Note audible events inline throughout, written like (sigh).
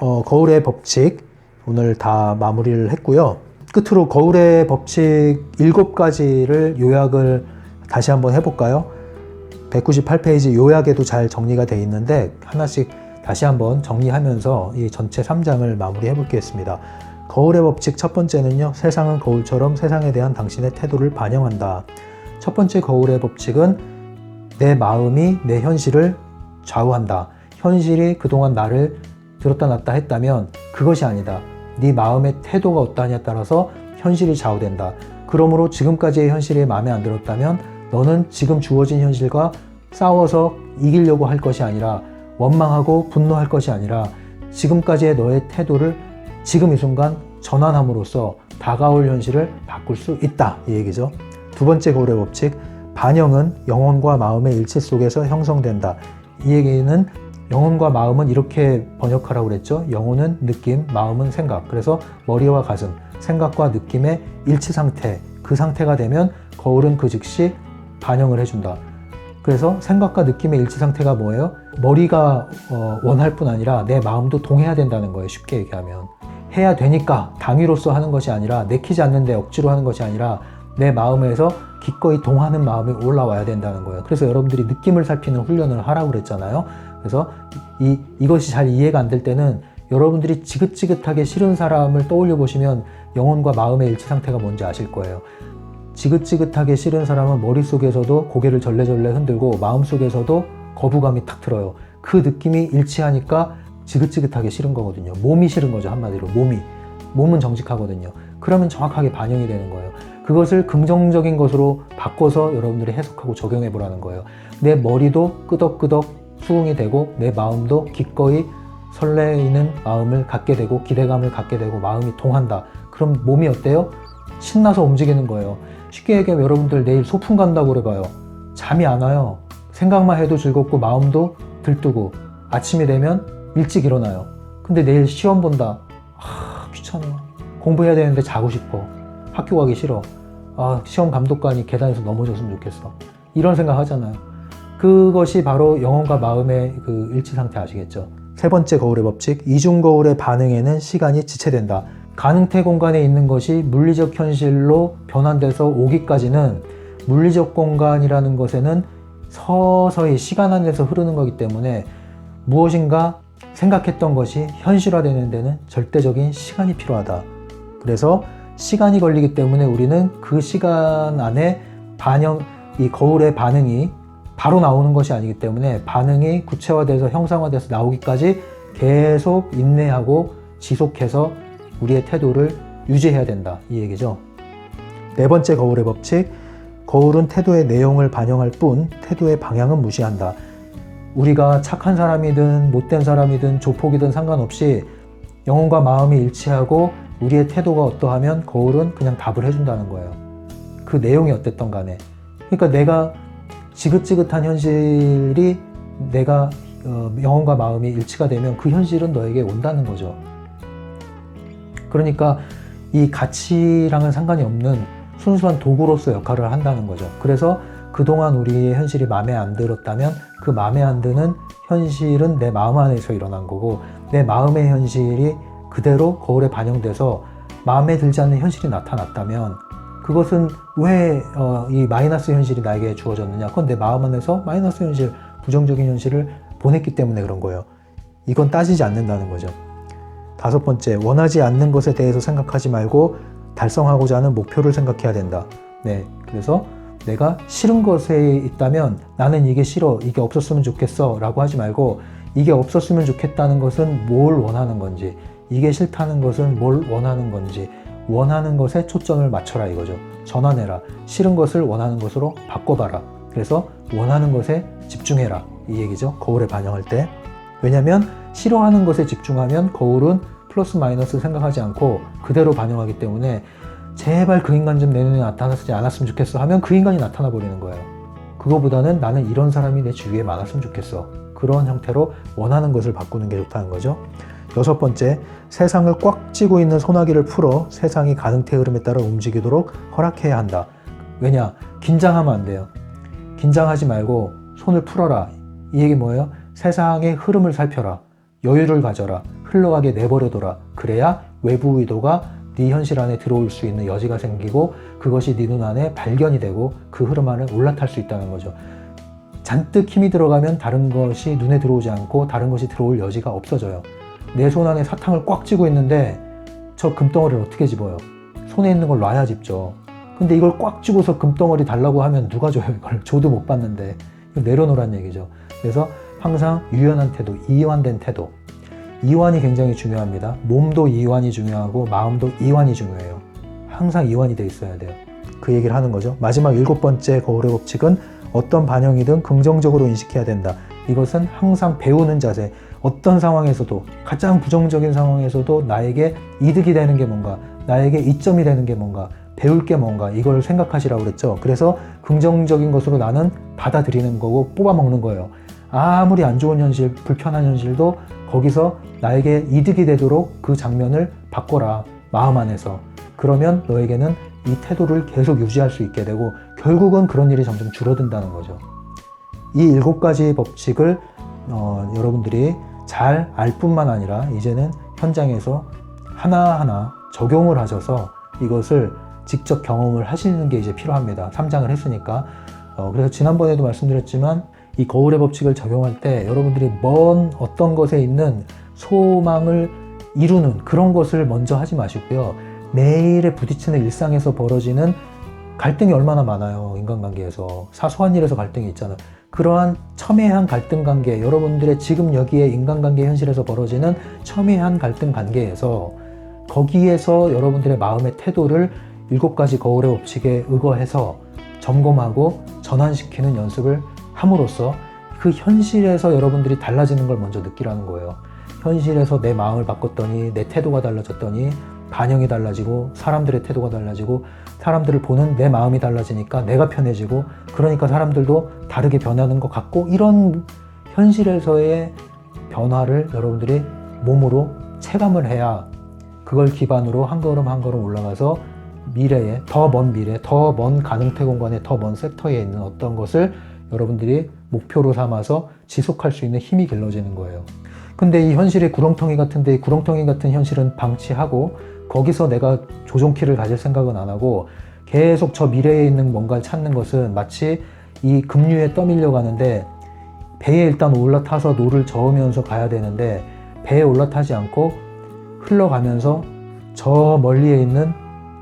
어, 거울의 법칙 오늘 다 마무리를 했고요. 끝으로 거울의 법칙 7가지를 요약을 다시 한번 해볼까요? 198페이지 요약에도 잘 정리가 되어 있는데 하나씩 다시 한번 정리하면서 이 전체 3장을 마무리해 보겠습니다. 거울의 법칙 첫 번째는요. 세상은 거울처럼 세상에 대한 당신의 태도를 반영한다. 첫 번째 거울의 법칙은 내 마음이 내 현실을 좌우한다. 현실이 그동안 나를 들었다 놨다 했다면 그것이 아니다. 네 마음의 태도가 어떠하냐에 따라서 현실이 좌우된다. 그러므로 지금까지의 현실이 마음에 안 들었다면 너는 지금 주어진 현실과 싸워서 이기려고 할 것이 아니라 원망하고 분노할 것이 아니라 지금까지의 너의 태도를 지금 이 순간 전환함으로써 다가올 현실을 바꿀 수 있다. 이 얘기죠. 두 번째 거울의 법칙, 반영은 영혼과 마음의 일치 속에서 형성된다. 이 얘기는 영혼과 마음은 이렇게 번역하라고 그랬죠. 영혼은 느낌, 마음은 생각. 그래서 머리와 가슴, 생각과 느낌의 일치 상태, 그 상태가 되면 거울은 그 즉시 반영을 해준다. 그래서 생각과 느낌의 일치 상태가 뭐예요? 머리가 어, 원할 뿐 아니라 내 마음도 동해야 된다는 거예요. 쉽게 얘기하면. 해야 되니까 당위로서 하는 것이 아니라 내키지 않는데 억지로 하는 것이 아니라 내 마음에서 기꺼이 동하는 마음이 올라와야 된다는 거예요. 그래서 여러분들이 느낌을 살피는 훈련을 하라고 그랬잖아요. 그래서 이, 이것이 잘 이해가 안 될 때는 여러분들이 지긋지긋하게 싫은 사람을 떠올려 보시면 영혼과 마음의 일치 상태가 뭔지 아실 거예요. 지긋지긋하게 싫은 사람은 머릿속에서도 고개를 절레절레 흔들고 마음속에서도 거부감이 탁 들어요. 그 느낌이 일치하니까 지긋지긋하게 싫은 거거든요. 몸이 싫은 거죠. 한마디로 몸이. 몸은 정직하거든요. 그러면 정확하게 반영이 되는 거예요. 그것을 긍정적인 것으로 바꿔서 여러분들이 해석하고 적용해 보라는 거예요. 내 머리도 끄덕끄덕 수긍이 되고 내 마음도 기꺼이 설레이는 마음을 갖게 되고 기대감을 갖게 되고 마음이 동한다. 그럼 몸이 어때요? 신나서 움직이는 거예요. 쉽게 얘기하면 여러분들 내일 소풍 간다고 그래봐요. 잠이 안 와요. 생각만 해도 즐겁고 마음도 들뜨고 아침이 되면 일찍 일어나요. 근데 내일 시험 본다. 아, 귀찮아. 공부해야 되는데 자고 싶어. 학교 가기 싫어. 아, 시험 감독관이 계단에서 넘어졌으면 좋겠어. 이런 생각 하잖아요. 그것이 바로 영혼과 마음의 그 일치 상태 아시겠죠? 세 번째 거울의 법칙, 이중 거울의 반응에는 시간이 지체된다. 가능태 공간에 있는 것이 물리적 현실로 변환돼서 오기까지는 물리적 공간이라는 것에는 서서히 시간 안에서 흐르는 거기 때문에 무엇인가 생각했던 것이 현실화되는 데는 절대적인 시간이 필요하다. 그래서 시간이 걸리기 때문에 우리는 그 시간 안에 반영, 이 거울의 반응이 바로 나오는 것이 아니기 때문에 반응이 구체화돼서 형상화돼서 나오기까지 계속 인내하고 지속해서 우리의 태도를 유지해야 된다. 이 얘기죠. 네 번째 거울의 법칙. 거울은 태도의 내용을 반영할 뿐 태도의 방향은 무시한다. 우리가 착한 사람이든 못된 사람이든 조폭이든 상관없이 영혼과 마음이 일치하고 우리의 태도가 어떠하면 거울은 그냥 답을 해준다는 거예요. 그 내용이 어땠던 간에. 그러니까 내가 지긋지긋한 현실이 내가 어, 영혼과 마음이 일치가 되면 그 현실은 너에게 온다는 거죠. 그러니까 이 가치랑은 상관이 없는 순수한 도구로서 역할을 한다는 거죠. 그래서 그동안 우리의 현실이 마음에 안 들었다면 그 마음에 안 드는 현실은 내 마음 안에서 일어난 거고 내 마음의 현실이 그대로 거울에 반영돼서 마음에 들지 않는 현실이 나타났다면 그것은 왜 이 마이너스 현실이 나에게 주어졌느냐? 그건 내 마음 안에서 마이너스 현실, 부정적인 현실을 보냈기 때문에 그런 거예요. 이건 따지지 않는다는 거죠. 다섯 번째, 원하지 않는 것에 대해서 생각하지 말고 달성하고자 하는 목표를 생각해야 된다. 네. 그래서 내가 싫은 것에 있다면 나는 이게 싫어, 이게 없었으면 좋겠어 라고 하지 말고 이게 없었으면 좋겠다는 것은 뭘 원하는 건지, 이게 싫다는 것은 뭘 원하는 건지, 원하는 것에 초점을 맞춰라 이거죠. 전환해라. 싫은 것을 원하는 것으로 바꿔봐라. 그래서 원하는 것에 집중해라. 이 얘기죠. 거울에 반영할 때. 왜냐면 싫어하는 것에 집중하면 거울은 플러스 마이너스 생각하지 않고 그대로 반영하기 때문에 제발 그 인간 좀 내 눈에 나타나지 않았으면 좋겠어 하면 그 인간이 나타나 버리는 거예요. 그거보다는 나는 이런 사람이 내 주위에 많았으면 좋겠어. 그런 형태로 원하는 것을 바꾸는 게 좋다는 거죠. 여섯 번째, 세상을 꽉 쥐고 있는 소나기를 풀어 세상이 가능태 흐름에 따라 움직이도록 허락해야 한다. 왜냐? 긴장하면 안 돼요. 긴장하지 말고 손을 풀어라. 이 얘기 뭐예요? 세상의 흐름을 살펴라. 여유를 가져라. 흘러가게 내버려둬라. 그래야 외부 의도가 네 현실 안에 들어올 수 있는 여지가 생기고 그것이 네 눈 안에 발견이 되고 그 흐름 안에 올라탈 수 있다는 거죠. 잔뜩 힘이 들어가면 다른 것이 눈에 들어오지 않고 다른 것이 들어올 여지가 없어져요. 내 손 안에 사탕을 꽉 쥐고 있는데 저 금덩어리를 어떻게 집어요? 손에 있는 걸 놔야 집죠. 근데 이걸 꽉 쥐고서 금덩어리 달라고 하면 누가 줘요 이걸? (laughs) 줘도 못 받는데 내려놓으란 얘기죠. 그래서 항상 유연한 태도, 이완된 태도. 이완이 굉장히 중요합니다. 몸도 이완이 중요하고 마음도 이완이 중요해요. 항상 이완이 돼 있어야 돼요. 그 얘기를 하는 거죠. 마지막 일곱 번째 거울의 법칙은 어떤 반영이든 긍정적으로 인식해야 된다. 이것은 항상 배우는 자세. 어떤 상황에서도 가장 부정적인 상황에서도 나에게 이득이 되는 게 뭔가, 나에게 이점이 되는 게 뭔가, 배울 게 뭔가 이걸 생각하시라고 그랬죠. 그래서 긍정적인 것으로 나는 받아들이는 거고 뽑아 먹는 거예요. 아무리 안 좋은 현실, 불편한 현실도 거기서 나에게 이득이 되도록 그 장면을 바꿔라. 마음 안에서. 그러면 너에게는 이 태도를 계속 유지할 수 있게 되고 결국은 그런 일이 점점 줄어든다는 거죠. 이 일곱 가지 법칙을 어, 여러분들이 잘 알 뿐만 아니라 이제는 현장에서 하나하나 적용을 하셔서 이것을 직접 경험을 하시는 게 이제 필요합니다. 3장을 했으니까. 어, 그래서 지난번에도 말씀드렸지만 이 거울의 법칙을 적용할 때 여러분들이 먼 어떤 것에 있는 소망을 이루는 그런 것을 먼저 하지 마시고요. 매일에 부딪히는 일상에서 벌어지는 갈등이 얼마나 많아요. 인간관계에서. 사소한 일에서 갈등이 있잖아요. 그러한 첨예한 갈등 관계, 여러분들의 지금 여기에 인간관계 현실에서 벌어지는 첨예한 갈등 관계에서 거기에서 여러분들의 마음의 태도를 일곱 가지 거울의 법칙에 의거해서 점검하고 전환시키는 연습을 함으로써 그 현실에서 여러분들이 달라지는 걸 먼저 느끼라는 거예요. 현실에서 내 마음을 바꿨더니 내 태도가 달라졌더니 반영이 달라지고 사람들의 태도가 달라지고 사람들을 보는 내 마음이 달라지니까 내가 편해지고 그러니까 사람들도 다르게 변하는 것 같고 이런 현실에서의 변화를 여러분들이 몸으로 체감을 해야 그걸 기반으로 한 걸음 한 걸음 올라가서 미래에 더 먼 미래, 더 먼 가능태 공간의 더먼 섹터에 있는 어떤 것을 여러분들이 목표로 삼아서 지속할 수 있는 힘이 길러지는 거예요. 근데 이 현실의 구렁텅이 같은데 이 구렁텅이 같은 현실은 방치하고 거기서 내가 조종키를 가질 생각은 안 하고 계속 저 미래에 있는 뭔가를 찾는 것은 마치 이 급류에 떠밀려 가는데 배에 일단 올라타서 노를 저으면서 가야 되는데 배에 올라타지 않고 흘러가면서 저 멀리에 있는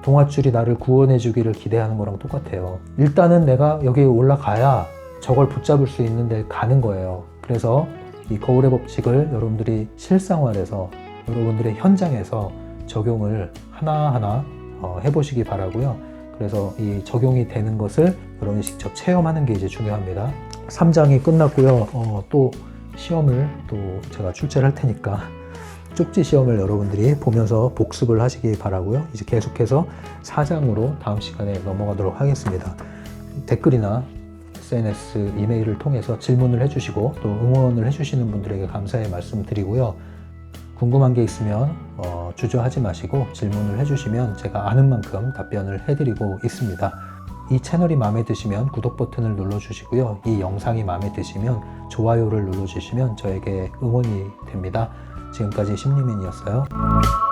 동아줄이 나를 구원해 주기를 기대하는 거랑 똑같아요. 일단은 내가 여기에 올라가야 저걸 붙잡을 수 있는데 가는 거예요. 그래서 이 거울의 법칙을 여러분들이 실생활에서 여러분들의 현장에서 적용을 하나하나 어, 해보시기 바라고요. 그래서 이 적용이 되는 것을 여러분이 직접 체험하는 게 이제 중요합니다. 3장이 끝났고요. 어, 또 시험을 또 제가 출제를 할 테니까 (laughs) 쪽지 시험을 여러분들이 보면서 복습을 하시기 바라고요. 이제 계속해서 4장으로 다음 시간에 넘어가도록 하겠습니다. 댓글이나 SNS 이메일을 통해서 질문을 해주시고 또 응원을 해주시는 분들에게 감사의 말씀 드리고요. 궁금한 게 있으면 어, 주저하지 마시고 질문을 해주시면 제가 아는 만큼 답변을 해드리고 있습니다. 이 채널이 마음에 드시면 구독 버튼을 눌러주시고요. 이 영상이 마음에 드시면 좋아요를 눌러주시면 저에게 응원이 됩니다. 지금까지 심리맨이었어요.